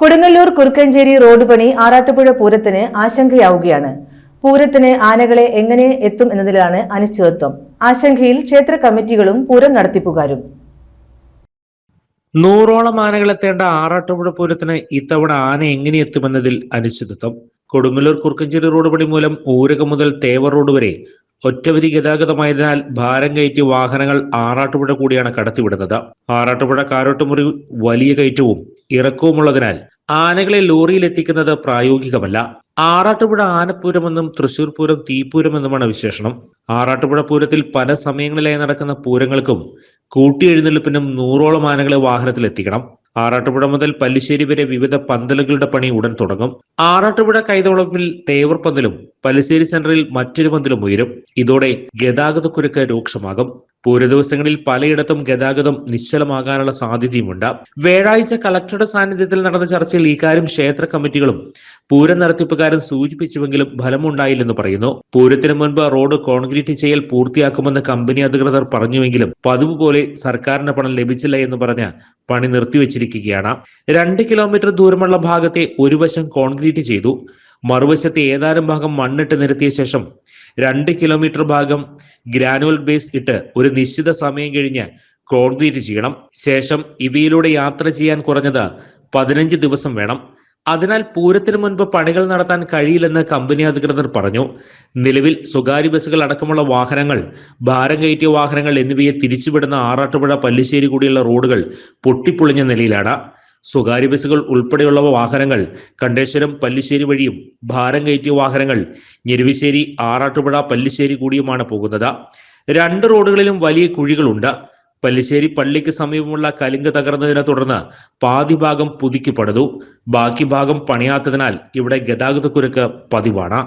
Kodungallur Kurukkanchery road പണി ആറാട്ടുപുഴ പൂരത്തിന് ആശങ്കയാവുകയാണ്. പൂരത്തിന് ആനകളെ എങ്ങനെ എത്തും എന്നതിലാണ് അനിശ്ചിതത്വം. ആശങ്കയിൽ ക്ഷേത്ര കമ്മിറ്റികളും പൂരം നടത്തിപ്പുകാരും. നൂറോളം ആനകളെത്തേണ്ട ആറാട്ടുപുഴ പൂരത്തിന് ഇത്തവണ ആന എങ്ങനെ എത്തുമെന്നതിൽ അനിശ്ചിതത്വം. കൊടുങ്ങല്ലൂർ കുറുക്കഞ്ചേരി റോഡ് പണി മൂലം ഊരകം മുതൽ തേവർ റോഡ് വരെ ഒറ്റവരി ഗതാഗതമായതിനാൽ ഭാരം കയറ്റി വാഹനങ്ങൾ ആറാട്ടുപുഴ കൂടിയാണ് കടത്തിവിടുന്നത്. ആറാട്ടുപുഴ കാരോട്ടുമുറി വലിയ കയറ്റവും ഇറക്കവുമുള്ളതിനാൽ ആനകളെ ലോറിയിൽ എത്തിക്കുന്നത് പ്രായോഗികമല്ല. ആറാട്ടുപുഴ ആനപ്പൂരമെന്നും തൃശൂർ പൂരം തീപ്പൂരമെന്നുമാണ് വിശേഷണം. ആറാട്ടുപുഴ പൂരത്തിൽ പല സമയങ്ങളിലായി നടക്കുന്ന പൂരങ്ങൾക്കും കൂട്ടിയെഴുന്നള്ളിപ്പിനും നൂറോളം ആനകളെ വാഹനത്തിൽ എത്തിക്കണം ആറാട്ടുപുഴ മുതൽ പല്ലിശ്ശേരി വരെ വിവിധ പന്തലുകളുടെ പണി ഉടൻ തുടങ്ങും. ആറാട്ടുപുഴ കൈതവളപ്പിൽ തേവർ പന്തലും പല്ലിശ്ശേരി സെന്ററിൽ മറ്റൊരു പന്തലും ഉയരും. ഇതോടെ ഗതാഗതക്കുരുക്ക് രൂക്ഷമാകും. പൂര ദിവസങ്ങളിൽ പലയിടത്തും ഗതാഗതം നിശ്ചലമാകാനുള്ള സാധ്യതയുമുണ്ട്. വ്യാഴാഴ്ച കളക്ടറുടെ സാന്നിധ്യത്തിൽ നടന്ന ചർച്ചയിൽ ഇക്കാര്യം ക്ഷേത്ര കമ്മിറ്റികളും പൂരം നടത്തിപ്പുകാരും സൂചിപ്പിച്ചുവെങ്കിലും ഫലമുണ്ടായില്ലെന്ന് പറയുന്നു. പൂരത്തിന് മുൻപ് റോഡ് കോൺക്രീറ്റ് ചെയ്യൽ പൂർത്തിയാക്കുമെന്ന് കമ്പനി അധികൃതർ പറഞ്ഞുവെങ്കിലും പതിവ് പോലെ സർക്കാരിന് പണം ലഭിച്ചില്ല എന്ന് പറഞ്ഞ് പണി നിർത്തിവെച്ചിരിക്കുകയാണ്. രണ്ട് കിലോമീറ്റർ ദൂരമുള്ള ഭാഗത്തെ ഒരു വശം കോൺക്രീറ്റ് ചെയ്തു. മറുവശത്തെ ഏതാനും ഭാഗം മണ്ണിട്ട് നിരത്തിയ ശേഷം രണ്ട് കിലോമീറ്റർ ഭാഗം ഗ്രാനുവൽ ബേസ് ഇട്ട് ഒരു നിശ്ചിത സമയം കഴിഞ്ഞ് കോൺക്രീറ്റ് ചെയ്യണം. ശേഷം ഇവയിലൂടെ യാത്ര ചെയ്യാൻ കുറഞ്ഞത് പതിനഞ്ച് ദിവസം വേണം. അതിനാൽ പൂരത്തിന് മുൻപ് പണികൾ നടത്താൻ കഴിയില്ലെന്ന് കമ്പനി അധികൃതർ പറഞ്ഞു. നിലവിൽ സ്വകാര്യ ബസ്സുകൾ അടക്കമുള്ള വാഹനങ്ങൾ ഭാരം കയറ്റിയ വാഹനങ്ങൾ എന്നിവയെ തിരിച്ചുവിടുന്ന ആറാട്ടുപുഴ പല്ലിശ്ശേരി കൂടിയുള്ള റോഡുകൾ പൊട്ടിപ്പൊളിഞ്ഞ നിലയിലാണ്. സ്വകാര്യ ബസ്സുകൾ ഉൾപ്പെടെയുള്ള വാഹനങ്ങൾ കണ്ടേശ്വരം പല്ലിശ്ശേരി വഴിയും ഭാരം കയറ്റിയ വാഹനങ്ങൾ ഞെരുവിശ്ശേരി ആറാട്ടുപുഴ പല്ലിശ്ശേരി കൂടിയുമാണ് പോകുന്നത്. രണ്ട് റോഡുകളിലും വലിയ കുഴികളുണ്ട്. പല്ലിശ്ശേരി പള്ളിക്ക് സമീപമുള്ള കലിങ്ക് തകർന്നതിനെ തുടർന്ന് പാതി ഭാഗം പുതുക്കി പണിതു ബാക്കി ഭാഗം പണിയാത്തതിനാൽ ഇവിടെ ഗതാഗതക്കുരുക്ക് പതിവാണ്.